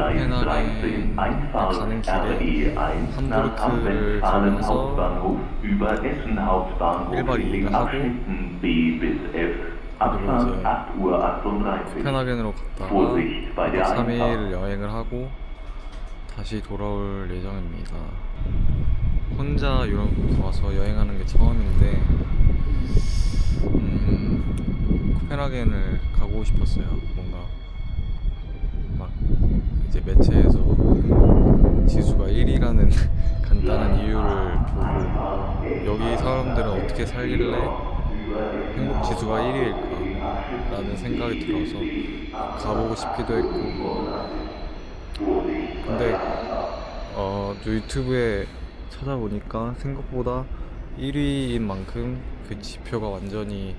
Gleis 13 Einfahrt RE1 nach Am-Westfalen Hauptbahnhof über Essen Hauptbahnhof in den Abschnitten B bis F. Abfahrt 8 Uhr 38. 코펜하겐으로 갔다가 Vorsicht bei der 3일 Einfahrt. 여행을 하고 다시 돌아올 예정입니다. 혼자 유럽 와서 여행하는 게 처음인데 음, 코펜하겐을 가고 싶었어요. 뭔가 막 이제 매체에서 지수가 1위라는 간단한 이유를 보고 여기 사람들은 어떻게 살길래 행복 지수가 1위일까 라는 생각이 들어서 가보고 싶기도 했고. 근데 어, 저 유튜브에 찾아보니까 생각보다 1위인 만큼 그 지표가 완전히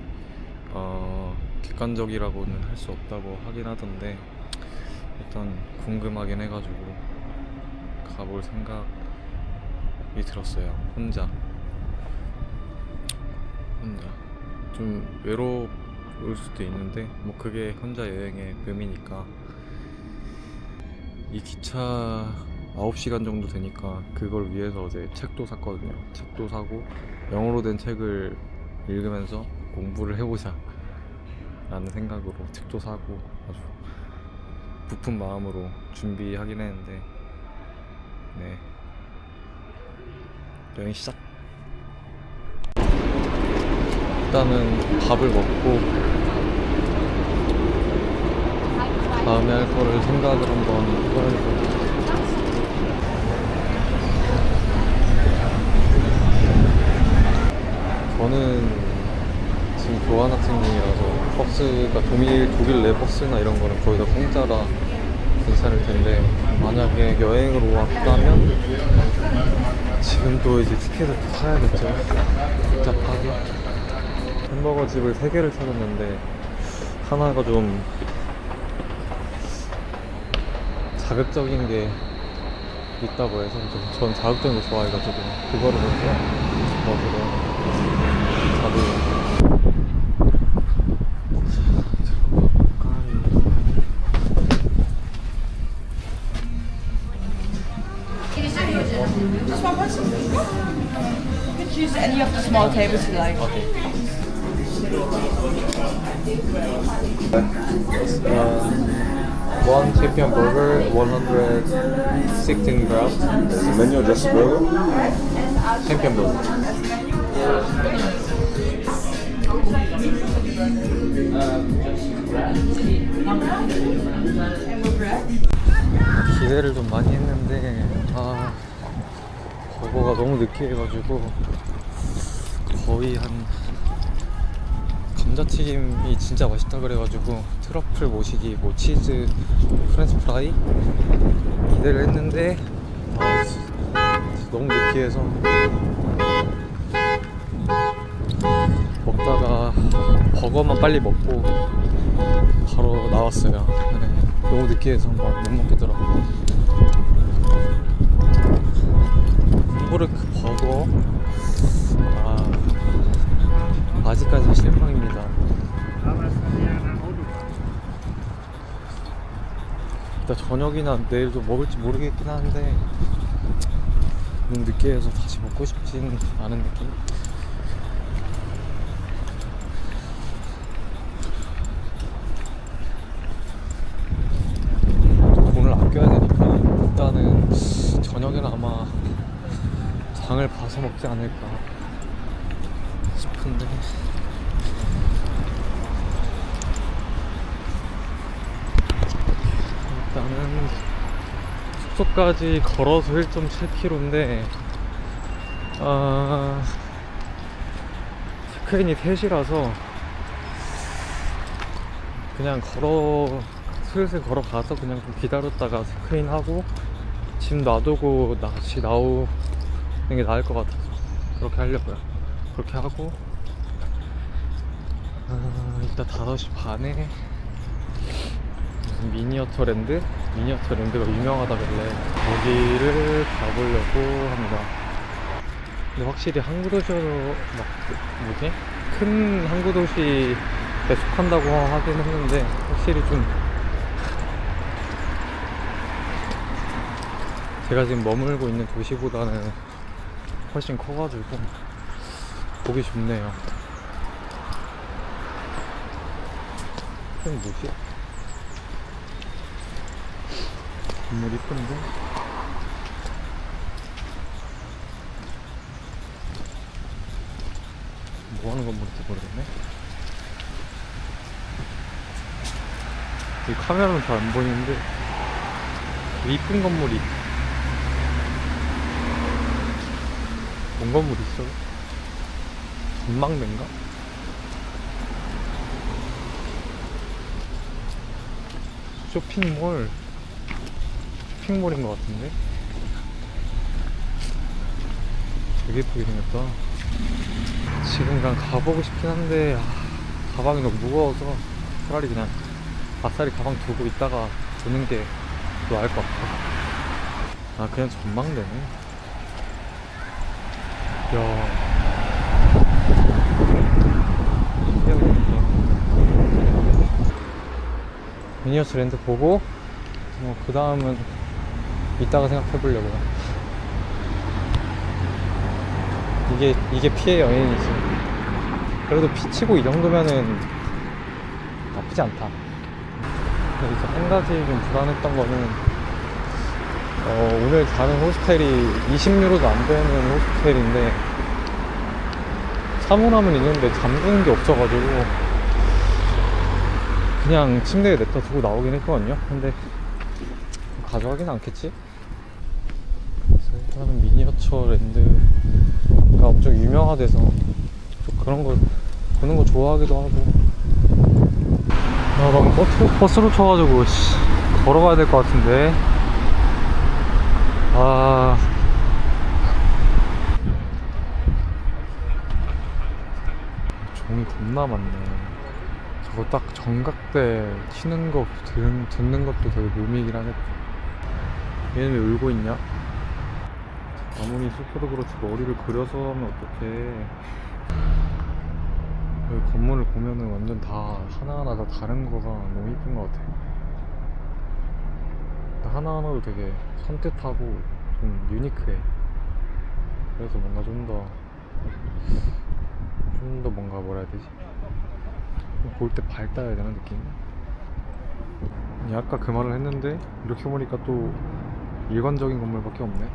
어, 객관적이라고는 할 수 없다고 하긴 하던데 일단 궁금하긴 해가지고 가볼 생각이 들었어요. 혼자. 혼자. 좀 외로울 수도 있는데 뭐 그게 혼자 여행의 묘미니까. 이 기차 9시간 정도 되니까 그걸 위해서 어제 책도 샀거든요. 책도 사고 영어로 된 책을 읽으면서 공부를 해보자 라는 생각으로 책도 사고 아주 부푼 마음으로 준비하긴 했는데 네. 여행 시작. 일단은 밥을 먹고 다음에 할 거를 생각을 한번 해봐야겠다. 저는 지금 교환 학생 중이라서 버스가 독일, 독일 내 버스나 이런 거는 거의 다 공짜라 괜찮을 텐데 만약에 여행으로 왔다면 지금도 이제 티켓을 또 사야겠죠. 복잡하게. 햄버거 집을 세 개를 찾았는데 하나가 좀 자극적인 게 있다고 해서 좀전 자극적인 거 좋아해가지고 그거를 먼저 먹으러 자주 choose any of the small tables you like. Uh, one champion burger, 116 grams. The menu just burger? champion burger. 기대를 좀 많이 했는데 아 버거가 너무 느끼해가지고 거의 한 감자튀김이 진짜 맛있다 그래가지고 트러플 모시기 뭐 치즈 프렌치 프라이 기대를 했는데 아, 너무 느끼해서 먹다가 버거만 빨리 먹고 바로 나왔어요. 네, 너무 느끼해서 막 못 먹겠더라고요. 햄버르크 버거 아직까지 실망입니다. 일단 저녁이나 내일도 먹을지 모르겠긴 한데 너무 느끼해서 다시 먹고 싶진 않은 느낌. 돈을 아껴야 되니까 일단은 저녁에는 아마 장을 봐서 먹지 않을까 싶은데. 일단은 숙소까지 걸어서 1.7km인데 아 체크인이 3시라서 그냥 걸어 슬슬 걸어가서 그냥 좀 기다렸다가 체크인 하고 짐 놔두고 다시 나오는 게 나을 것 같아서 그렇게 하려고요 그렇게 하고 아, 이따 5시 반에 미니어처 랜드? 미니어처 랜드가 유명하다길래 거기를 가보려고 합니다 근데 확실히 항구 도시로 막 그- 뭐지? 큰 항구 도시에 속한다고 하긴 했는데 확실히 좀 제가 지금 머물고 있는 도시보다는 훨씬 커가지고 보기 좋네요. 이건 뭐지? 건물 이쁜데? 뭐 하는 건물인지 모르겠네. 이 카메라는 잘 안 보이는데 이쁜 건물이 뭔 건물 있어? 전망대인가? 쇼핑몰? 쇼핑몰인 것 같은데? 되게 예쁘게 생겼다. 지금 그냥 가보고 싶긴 한데 아, 가방이 너무 무거워서 차라리 그냥 아싸리 가방 두고 있다가 보는 게 더 나을 것 같아. 아 그냥 전망대네. 야 신기하다 미니어스 랜드 보고 뭐 그 다음은 이따가 생각해 보려고요. 이게 이게 피해 여행이지. 그래도 피치고 이 정도면은 나쁘지 않다. 이제 한 가지 좀 불안했던 거는 어, 오늘 자는 호스텔이 20유로도 안 되는 호스텔인데 사물함은 있는데 잠그는 게 없어가지고 그냥 침대에 냅다 두고 나오긴 했거든요 근데 가져가긴 않겠지? 그래서 일단은 미니어처 랜드가 엄청 유명하대서 좀 그런 거 보는 거 좋아하기도 하고 아, 막 버스, 버스로 쳐가지고, 씨, 걸어가야 될 것 같은데. 아. 종이 겁나 많네. 저거 딱 정각대 치는 거 듣는, 듣는 것도 되게 묘미이긴 하겠다. 얘는 왜 울고 있냐? 아무리 슬퍼도 그렇지 머리를 그려서 하면 어떡해. 여기 건물을 보면은 완전 다 하나하나 다 다른 거가 너무 이쁜 것 같아. 하나하나도 되게 산뜻하고 좀 유니크해. 그래서 뭔가 좀 더, 좀더 뭔가 뭐라 해야 되지? 볼때 밝다야 되는 느낌? 아니, 아까 그 말을 했는데, 이렇게 보니까 또 일관적인 건물밖에 없네.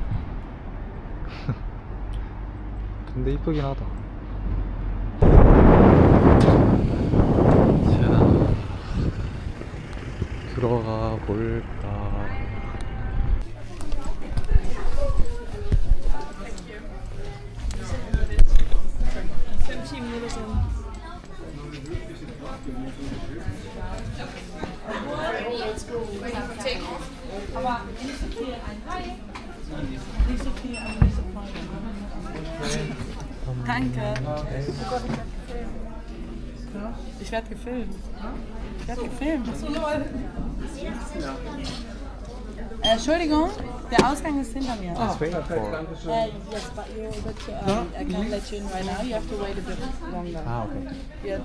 근데 이쁘긴 하다. Danke. Ich werde gefilmt. Ich werde gefilmt. Äh, Entschuldigung, der Ausgang ist hinter mir. Oh. Waiting for. Uh, Ah, okay. Yes.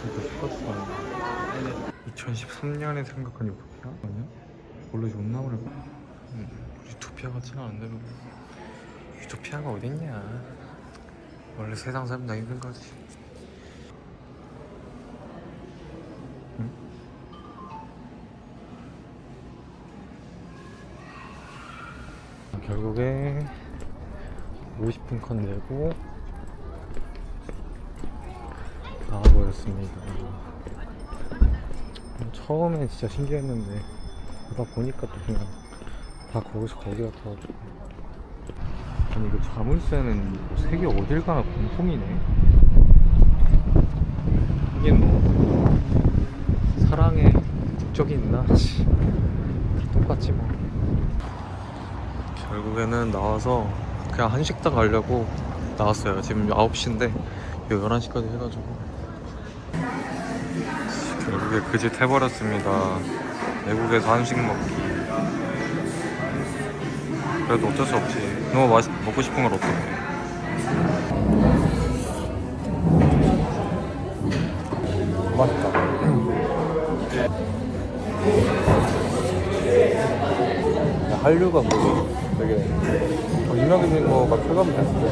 진짜 똑같다. 2013년에 생각한 유토피아 아니야? 원래 존나 오래 봐. 음, 유토피아 같지는 않은데 뭐. 유토피아가 어딨냐? 원래 세상 살면 다 힘든 거지. 결국에 50분 컷 내고 나와버렸습니다. 처음엔 진짜 신기했는데 그러다 보니까 또 그냥 다 거기서 거기 같아가지고 아니 이거 자물쇠는 뭐 색이 어딜 가나 공통이네 하긴 뭐 사랑에 국적이 있나? 씨, 똑같지 뭐 결국에는 나와서 그냥 한식당 가려고 나왔어요. 지금 9시인데 11시까지 해가지고. 결국에 그짓 해버렸습니다. 외국에서 한식 먹기. 그래도 어쩔 수 없지. 너무 맛 먹고 싶은 걸 어떡해. 맛있다 한류가 뭐 되게 더 유명해진 거가 체감이 됐는데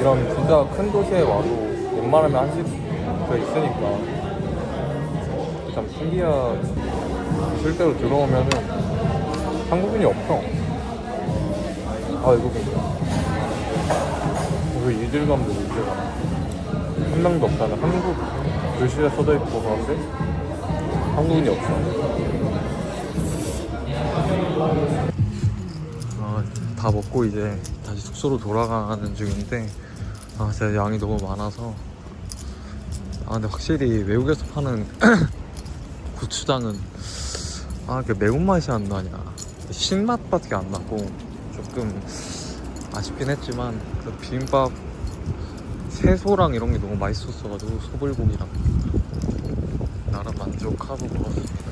이런 진짜 큰 도시에 와도 웬만하면 한식가 있으니까. 참 신기하 실제로 들어오면은 한국인이 없어. 다 외국인이야 그 이질감도 이질감 한 명도 없잖아 한국 글씨에 써져 있고 그런데 한국인이 없어 아, 다 먹고 이제 다시 숙소로 돌아가는 중인데 아 진짜 양이 너무 많아서. 아 근데 확실히 외국에서 파는 고추장은 아 이렇게 매운맛이 안 나냐. 신맛밖에 안 나고 조금 아쉽긴 했지만 그 비빔밥 채소랑 이런 게 너무 맛있었어가지고 소불고기랑 나름 만족하고 먹었습니다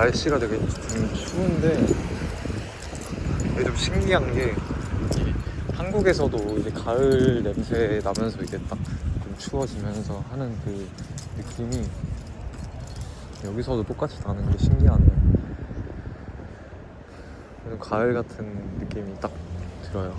날씨가 되게 좀 추운데 이게 좀 신기한 게이 한국에서도 이제 가을 냄새 나면서 이제 딱 좀 추워지면서 하는 그 느낌이 여기서도 똑같이 나는 게 신기하네. 그래서 가을 같은 느낌이 딱 들어요.